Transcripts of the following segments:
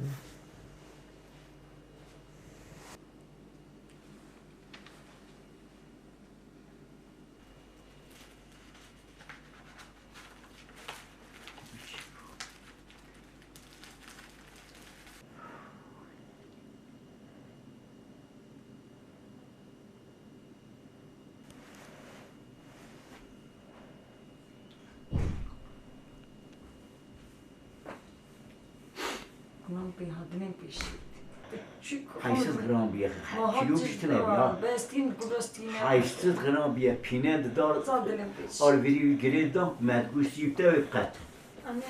Mm-hmm. Bunun bir hadinin peşi. Çünkü Haysiz gram bir kilo işte ne ya? Bestin bulastine. Haysiz gram bir pine de dar ar veri gire da medgus yipte ve kat. Anne.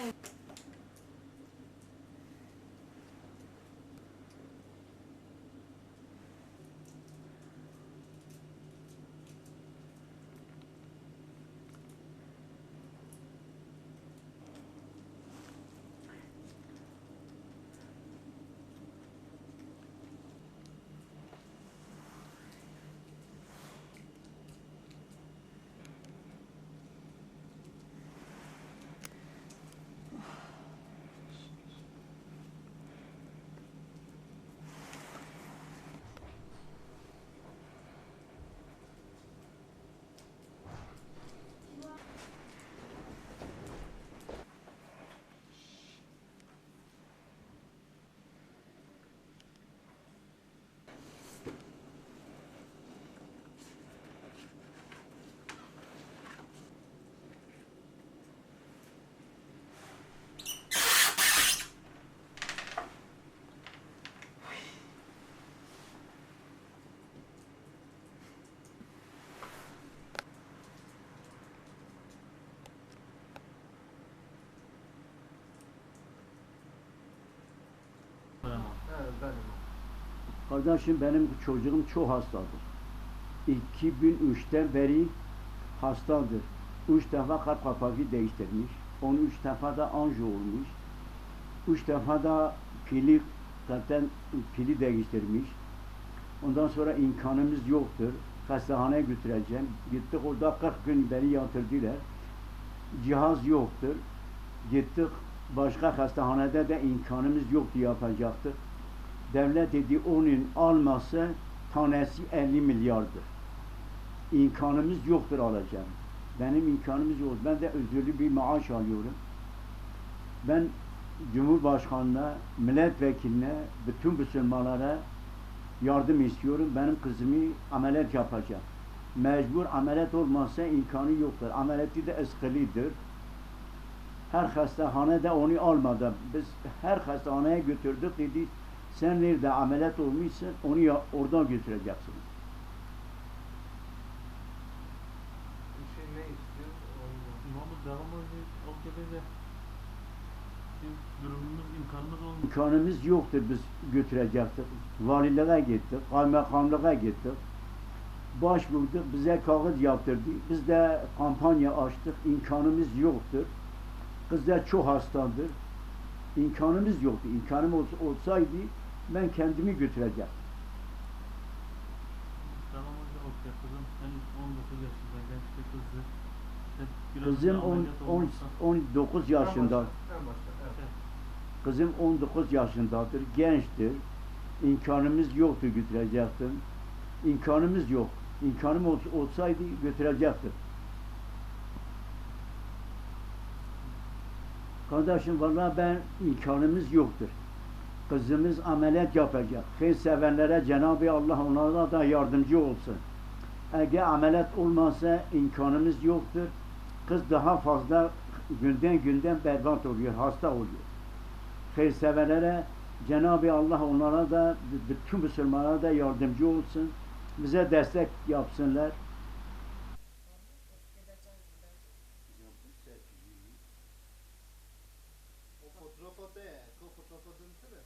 Kardeşim benim çocuğum çok hastadır. 2003'ten beri hastadır. Üç defa kalp kapağı değiştirmiş. 13 defa da anjo olmuş. Üç defa da pili zaten pili değiştirmiş. Ondan sonra imkanımız yoktur. Hastaneye götüreceğim. Gittik orada 40 gün beni yatırdılar. Cihaz yoktur. Gittik başka hastanede de imkanımız yoktu yapacaktık. Devlet dedi onun alması tanesi 50 milyardır. İmkanımız yoktur alacağım. Benim imkanımız yok. Ben de özürlü bir maaş alıyorum. Ben Cumhurbaşkanına, milletvekiline, bütün Müslümanlara yardım istiyorum. Benim kızımı ameliyat yapacak. Mecbur ameliyat olmazsa imkanı yoktur. Ameliyatı da eskalidir. Her hastanede onu almadı. Biz her hastaneye götürdük dedi. Sen nerede ameliyat olmuşsun onu ya, oradan götüreceksin. Bir şey ne istiyor? Mahmut durumumuz imkanımız olmuyor. İmkanımız yoktur biz götürecektik. Valiliğe gittik, kaymakamlığa gittik. Başvurduk, bize kağıt yaptırdı. Biz de kampanya açtık, imkanımız yoktur. Kız da çok hastadır. İmkanımız yoktu. İmkanım olsa, olsaydı ben kendimi götürecektim. Devam edip okuyor. Kızım henüz 19 yaşında genç bir kızdı. Kızım bir on- ameliyat on- olmazsa- 19 yaşında. Kızım 19 yaşındadır, gençtir. İmkanımız yoktu götürecektim. İmkanımız yok. İmkanım ol- olsaydı götürecektim. Kardeşim vallahi ben imkanımız yoktur. Kızımız ameliyat yapacak. Hayır sevenlere Cenab-ı Allah onlara da yardımcı olsun. Eğer ameliyat olmasa imkanımız yoktur. Kız daha fazla günden günden berbat oluyor, hasta oluyor. Hayırseverlere Cenab-ı Allah onlara da bütün Müslümanlara da yardımcı olsun. Bize destek yapsınlar. Fotoğrafı da dokuz dokuz dönüşü de.